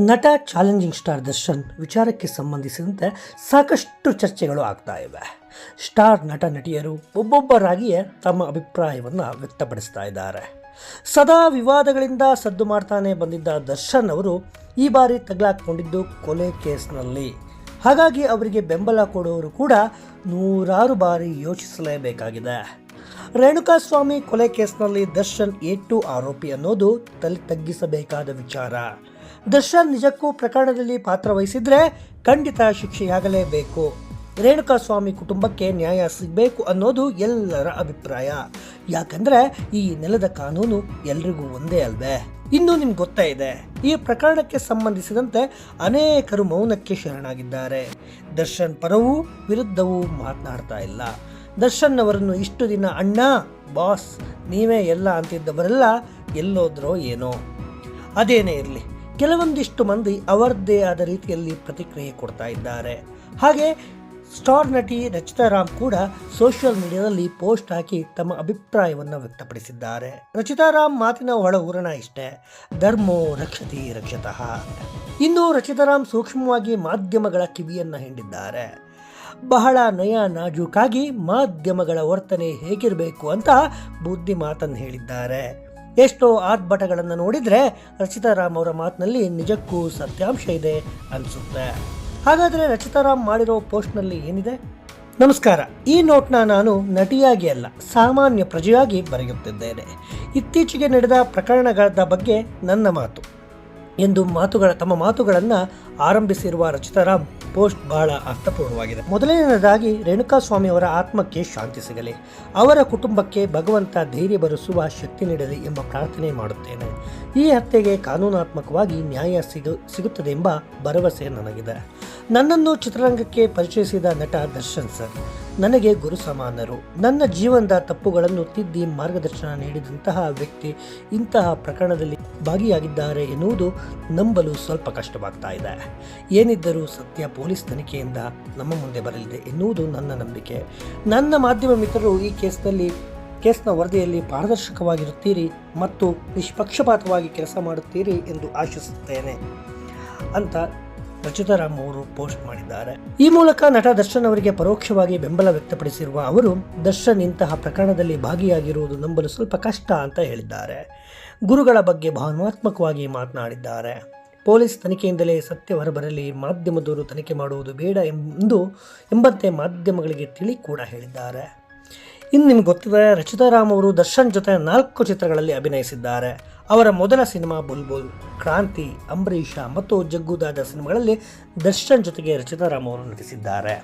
ನಟ challenging star Darshan ವಿಚಾರಕ್ಕೆ ಸಂಬಂಧಿಸಿದಂತೆ ಸಾಕಷ್ಟು ಚರ್ಚೆಗಳು ಆಗ್ತಾ ಇವೆ. ಸ್ಟಾರ್ ನಟ ನಟಿಯರು ಒಬ್ಬೊಬ್ಬರಾಗಿಯೇ ತಮ್ಮ ಅಭಿಪ್ರಾಯವನ್ನು ವ್ಯಕ್ತಪಡಿಸ್ತಾ ಇದ್ದಾರೆ. ಸದಾ ವಿವಾದಗಳಿಂದ ಸದ್ದು ಮಾಡ್ತಾನೆ ಬಂದಿದ್ದ ದರ್ಶನ್ ಅವರು ಈ ಬಾರಿ ತಗಲಾಕೊಂಡಿದ್ದು ಕೊಲೆ ಕೇಸ್ನಲ್ಲಿ. ಹಾಗಾಗಿ ಅವರಿಗೆ ಬೆಂಬಲ ಕೊಡುವವರು ಕೂಡ ನೂರಾರು ಬಾರಿ ಯೋಚಿಸಲೇಬೇಕಾಗಿದೆ. ರೇಣುಕಾಸ್ವಾಮಿ ಕೊಲೆ ಕೇಸ್ನಲ್ಲಿ ದರ್ಶನ್ ಏಟು ಆರೋಪಿ ಅನ್ನೋದು ತಲೆ ತಗ್ಗಿಸಬೇಕಾದ ವಿಚಾರ. ದರ್ಶನ್ ನಿಜಕ್ಕೂ ಪ್ರಕರಣದಲ್ಲಿ ಪಾತ್ರ ವಹಿಸಿದ್ರೆ ಖಂಡಿತ ಶಿಕ್ಷೆಯಾಗಲೇಬೇಕು. ರೇಣುಕಾಸ್ವಾಮಿ ಕುಟುಂಬಕ್ಕೆ ನ್ಯಾಯ ಸಿಗಬೇಕು ಅನ್ನೋದು ಎಲ್ಲರ ಅಭಿಪ್ರಾಯ. ಯಾಕಂದ್ರೆ ಈ ನೆಲದ ಕಾನೂನು ಎಲ್ರಿಗೂ ಒಂದೇ ಅಲ್ವೇ? ಇನ್ನು ನಿಮ್ಗೆ ಗೊತ್ತೇ ಇದೆ, ಈ ಪ್ರಕರಣಕ್ಕೆ ಸಂಬಂಧಿಸಿದಂತೆ ಅನೇಕರು ಮೌನಕ್ಕೆ ಶರಣಾಗಿದ್ದಾರೆ. ದರ್ಶನ್ ಪರವೂ ವಿರುದ್ಧವೂ ಮಾತನಾಡ್ತಾ ಇಲ್ಲ. ದರ್ಶನ್ ಅವರನ್ನು ಇಷ್ಟು ದಿನ ಅಣ್ಣ, ಬಾಸ್, ನೀವೇ ಎಲ್ಲ ಅಂತಿದ್ದವರೆಲ್ಲ ಎಲ್ಲೋದ್ರೋ ಏನೋ? ಅದೇನೇ ಇರಲಿ ಕೆಲವೊಂದಿಷ್ಟು ಮಂದಿ ಅವರದ್ದೇ ಆದ ರೀತಿಯಲ್ಲಿ ಪ್ರತಿಕ್ರಿಯೆ ಕೊಡ್ತಾ ಇದ್ದಾರೆ. ಹಾಗೆ ಸ್ಟಾರ್ ನಟಿ ರಚಿತಾ ರಾಮ್ ಕೂಡ ಸೋಷಿಯಲ್ ಮೀಡಿಯಾದಲ್ಲಿ ಪೋಸ್ಟ್ ಹಾಕಿ ತಮ್ಮ ಅಭಿಪ್ರಾಯವನ್ನು ವ್ಯಕ್ತಪಡಿಸಿದ್ದಾರೆ. ರಚಿತಾ ರಾಮ್ ಮಾತಿನ ಒಳ ಹೂರಣ ಇಷ್ಟೇ. ಧರ್ಮೋ ರಕ್ಷತಿ ರಕ್ಷತಃ. ಇನ್ನು ರಚಿತಾ ರಾಮ್ ಸೂಕ್ಷ್ಮವಾಗಿ ಮಾಧ್ಯಮಗಳ ಕಿವಿಯನ್ನು ಹಿಂಡಿದ್ದಾರೆ. ಬಹಳ ನಯ ನಾಜೂಕಾಗಿ ಮಾಧ್ಯಮಗಳ ವರ್ತನೆ ಹೇಗಿರಬೇಕು ಅಂತ ಬುದ್ಧಿ ಮಾತನ್ನು ಹೇಳಿದ್ದಾರೆ. ಎಷ್ಟೋ ಆರ್ಭಟಗಳನ್ನು ನೋಡಿದರೆ ರಚಿತಾರಾಮ್ ಅವರ ಮಾತಿನಲ್ಲಿ ನಿಜಕ್ಕೂ ಸತ್ಯಾಂಶ ಇದೆ ಅನಿಸುತ್ತೆ. ಹಾಗಾದರೆ ರಚಿತಾರಾಮ್ ಮಾಡಿರೋ ಪೋಸ್ಟ್ನಲ್ಲಿ ಏನಿದೆ? ನಮಸ್ಕಾರ. ಈ ನೋಟ್ನ ನಾನು ನಟಿಯಾಗಿ ಅಲ್ಲ, ಸಾಮಾನ್ಯ ಪ್ರಜೆಯಾಗಿ ಬರೆಯುತ್ತಿದ್ದೇನೆ. ಇತ್ತೀಚೆಗೆ ನಡೆದ ಪ್ರಕರಣಗಳ ಬಗ್ಗೆ ನನ್ನ ಮಾತು. ಎಂದು ಮಾತುಗಳ, ತಮ್ಮ ಮಾತುಗಳನ್ನು ಆರಂಭಿಸಿರುವ ರಚಿತಾರಾಮ್ ಪೋಸ್ಟ್ ಬಹಳ ಅರ್ಥಪೂರ್ಣವಾಗಿದೆ. ಮೊದಲನೆಯದಾಗಿ ರೇಣುಕಾಸ್ವಾಮಿ ಅವರ ಆತ್ಮಕ್ಕೆ ಶಾಂತಿ ಸಿಗಲಿ. ಅವರ ಕುಟುಂಬಕ್ಕೆ ಭಗವಂತ ಧೈರ್ಯ ಬರೆಸುವ ಶಕ್ತಿ ನೀಡಲಿ ಎಂಬ ಪ್ರಾರ್ಥನೆ ಮಾಡುತ್ತೇನೆ. ಈ ಹತ್ಯೆಗೆ ಕಾನೂನಾತ್ಮಕವಾಗಿ ನ್ಯಾಯ ಸಿಗು ಸಿಗುತ್ತದೆ ಎಂಬ ಭರವಸೆ ನನಗಿದೆ. ನನ್ನನ್ನು ಚಿತ್ರರಂಗಕ್ಕೆ ಪರಿಚಯಿಸಿದ ನಟ ದರ್ಶನ್ ಸರ್. ನನಗೆ ಗುರು ಸಮಾನರು. ನನ್ನ ಜೀವನದ ತಪ್ಪುಗಳನ್ನು ತಿದ್ದಿ ಮಾರ್ಗದರ್ಶನ ನೀಡಿದಂತಹ ವ್ಯಕ್ತಿ ಇಂತಹ ಪ್ರಕರಣದಲ್ಲಿ ಭಾಗಿಯಾಗಿದ್ದಾರೆ ಎನ್ನುವುದು ನಂಬಲು ಸ್ವಲ್ಪ ಕಷ್ಟವಾಗ್ತಾ ಇದೆ. ಏನಿದ್ದರೂ ಸತ್ಯ ಪೊಲೀಸ್ ತನಿಖೆಯಿಂದ ನಮ್ಮ ಮುಂದೆ ಬರಲಿದೆ ಎನ್ನುವುದು ನನ್ನ ನಂಬಿಕೆ. ನನ್ನ ಮಾಧ್ಯಮ ಮಿತ್ರರು ಈ ಕೇಸ್ನಲ್ಲಿ, ಕೇಸ್ನ ವರದಿಯಲ್ಲಿ ಪಾರದರ್ಶಕವಾಗಿರುತ್ತೀರಿ ಮತ್ತು ನಿಷ್ಪಕ್ಷಪಾತವಾಗಿ ಕೆಲಸ ಮಾಡುತ್ತೀರಿ ಎಂದು ಆಶಿಸುತ್ತೇನೆ. ಅಂತ ರಚಿತಾರಾಮ್ ಅವರು ಪೋಸ್ಟ್ ಮಾಡಿದ್ದಾರೆ. ಈ ಮೂಲಕ ನಟ ದರ್ಶನ್ ಅವರಿಗೆ ಪರೋಕ್ಷವಾಗಿ ಬೆಂಬಲ ವ್ಯಕ್ತಪಡಿಸಿರುವ ಅವರು, ದರ್ಶನ್ ಇಂತಹ ಪ್ರಕರಣದಲ್ಲಿ ಭಾಗಿಯಾಗಿರುವುದು ನಂಬಲು ಸ್ವಲ್ಪ ಕಷ್ಟ ಅಂತ ಹೇಳಿದ್ದಾರೆ. ಗುರುಗಳ ಬಗ್ಗೆ ಭಾವನಾತ್ಮಕವಾಗಿ ಮಾತನಾಡಿದ್ದಾರೆ. ಪೊಲೀಸ್ ತನಿಖೆಯಿಂದಲೇ ಸತ್ಯ ಹೊರಬರಲಿ ಮಾಧ್ಯಮದವರು ತನಿಖೆ ಮಾಡುವುದು ಬೇಡ ಎಂದು ಎಂಬಂತೆ ಮಾಧ್ಯಮಗಳಿಗೆ ತಿಳಿ ಕೂಡ ಹೇಳಿದ್ದಾರೆ. ಇನ್ನು ನಿಮ್ಗೆ ಗೊತ್ತಿದೆ, ರಚಿತಾ ರಾಮ್ ಅವರು ದರ್ಶನ್ ಜೊತೆ ನಾಲ್ಕು ಚಿತ್ರಗಳಲ್ಲಿ ಅಭಿನಯಿಸಿದ್ದಾರೆ. ಅವರ ಮೊದಲ ಸಿನಿಮಾ ಬುಲ್ಬುಲ್, ಕ್ರಾಂತಿ, ಅಂಬರೀಷ ಮತ್ತು ಜಗ್ಗುದಾದ ಸಿನಿಮಾಗಳಲ್ಲಿ ದರ್ಶನ್ ಜೊತೆಗೆ ರಚಿತಾ ರಾಮ್ ಅವರು ನಟಿಸಿದ್ದಾರೆ.